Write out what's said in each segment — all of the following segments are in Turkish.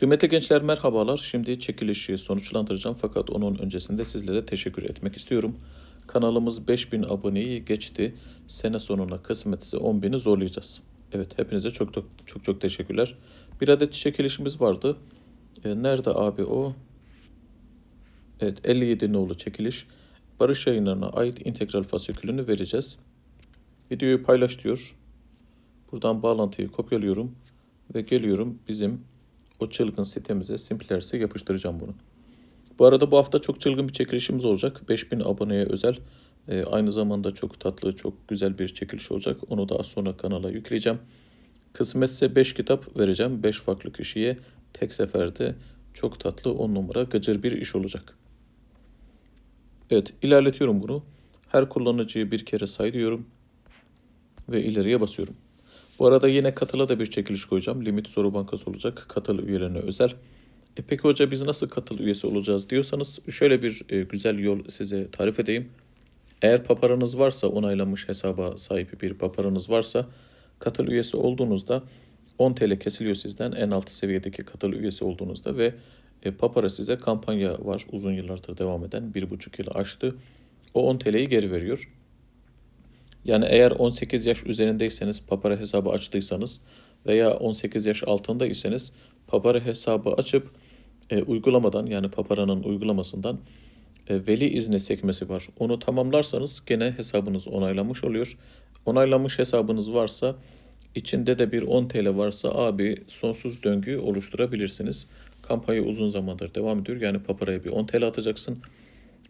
Kıymetli gençler merhabalar. Şimdi çekilişi sonuçlandıracağım fakat onun öncesinde sizlere teşekkür etmek istiyorum. Kanalımız 5000 aboneyi geçti. Sene sonuna kısmetse 10.000'i zorlayacağız. Evet hepinize çok çok çok, teşekkürler. Bir adet çekilişimiz vardı. E, nerede abi o? Evet 57 nolu çekiliş. Barış yayınlarına ait integral fasikülünü vereceğiz. Videoyu paylaş diyor. Buradan bağlantıyı kopyalıyorum ve geliyorum bizim o çılgın sitemize Simplers'e yapıştıracağım bunu. Bu arada bu hafta çok çılgın bir çekilişimiz olacak. 5000 aboneye özel. Ee, aynı zamanda çok tatlı, çok güzel bir çekiliş olacak. Onu da az sonra kanala yükleyeceğim. Kısmetse 5 kitap vereceğim. 5 farklı kişiye tek seferde çok tatlı 10 numara gıcır bir iş olacak. Evet ilerletiyorum bunu. Her kullanıcıyı bir kere say diyorum. Ve ileriye basıyorum. Bu arada yine katıla da bir çekiliş koyacağım. Limit soru bankası olacak. Katıl üyelerine özel. E peki hoca biz nasıl katıl üyesi olacağız diyorsanız şöyle bir e, güzel yol size tarif edeyim. Eğer paparanız varsa onaylanmış hesaba sahip bir paparanız varsa katıl üyesi olduğunuzda 10 TL kesiliyor sizden en alt seviyedeki katıl üyesi olduğunuzda ve e, papara size kampanya var uzun yıllardır devam eden 1,5 yılı aştı. O 10 TL'yi geri veriyor. Yani eğer 18 yaş üzerindeyseniz papara hesabı açtıysanız veya 18 yaş altındaysanız papara hesabı açıp e, uygulamadan yani paparanın uygulamasından e, veli izni sekmesi var. Onu tamamlarsanız gene hesabınız onaylanmış oluyor. Onaylanmış hesabınız varsa içinde de bir 10 TL varsa abi sonsuz döngü oluşturabilirsiniz. Kampanya uzun zamandır devam ediyor. Yani paparaya bir 10 TL atacaksın.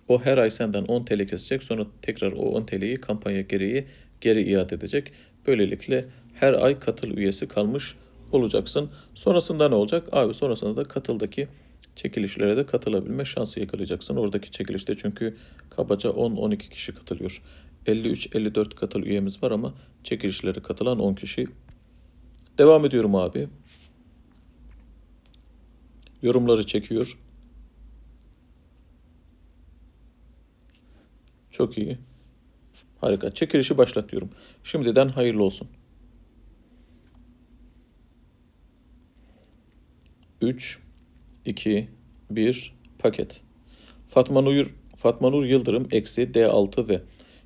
O her ay senden 10 TL kesecek. Sonra tekrar o 10 TL'yi kampanya gereği geri iade edecek. Böylelikle her ay katıl üyesi kalmış olacaksın. Sonrasında ne olacak? Abi sonrasında da katıldaki çekilişlere de katılabilme şansı yakalayacaksın. Oradaki çekilişte çünkü kabaca 10-12 kişi katılıyor. 53-54 katıl üyemiz var ama çekilişlere katılan 10 kişi. Devam ediyorum abi. Yorumları çekiyor. Çok iyi. Harika. Çekilişi başlatıyorum. Şimdiden hayırlı olsun. 3, 2, 1 paket. Fatma Nur, Fatma Nur Yıldırım eksi D6 ve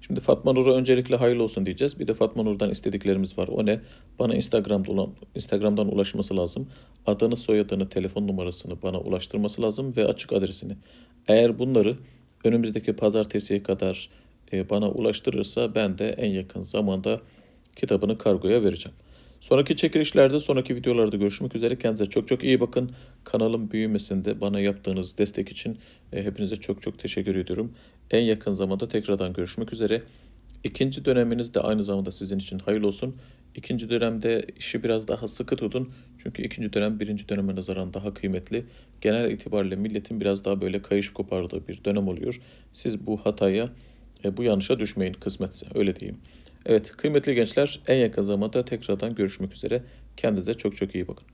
Şimdi Fatma Nur'a öncelikle hayırlı olsun diyeceğiz. Bir de Fatma Nur'dan istediklerimiz var. O ne? Bana Instagram'da olan, Instagram'dan ulaşması lazım. Adını, soyadını, telefon numarasını bana ulaştırması lazım ve açık adresini. Eğer bunları önümüzdeki pazartesiye kadar e, bana ulaştırırsa ben de en yakın zamanda kitabını kargoya vereceğim. Sonraki çekilişlerde, sonraki videolarda görüşmek üzere. Kendinize çok çok iyi bakın. Kanalın büyümesinde bana yaptığınız destek için e, hepinize çok çok teşekkür ediyorum. En yakın zamanda tekrardan görüşmek üzere. İkinci döneminiz de aynı zamanda sizin için hayırlı olsun. İkinci dönemde işi biraz daha sıkı tutun. Çünkü ikinci dönem birinci döneme nazaran daha kıymetli. Genel itibariyle milletin biraz daha böyle kayış kopardığı bir dönem oluyor. Siz bu hataya, e, bu yanlışa düşmeyin kısmetse öyle diyeyim. Evet kıymetli gençler en yakın zamanda tekrardan görüşmek üzere. Kendinize çok çok iyi bakın.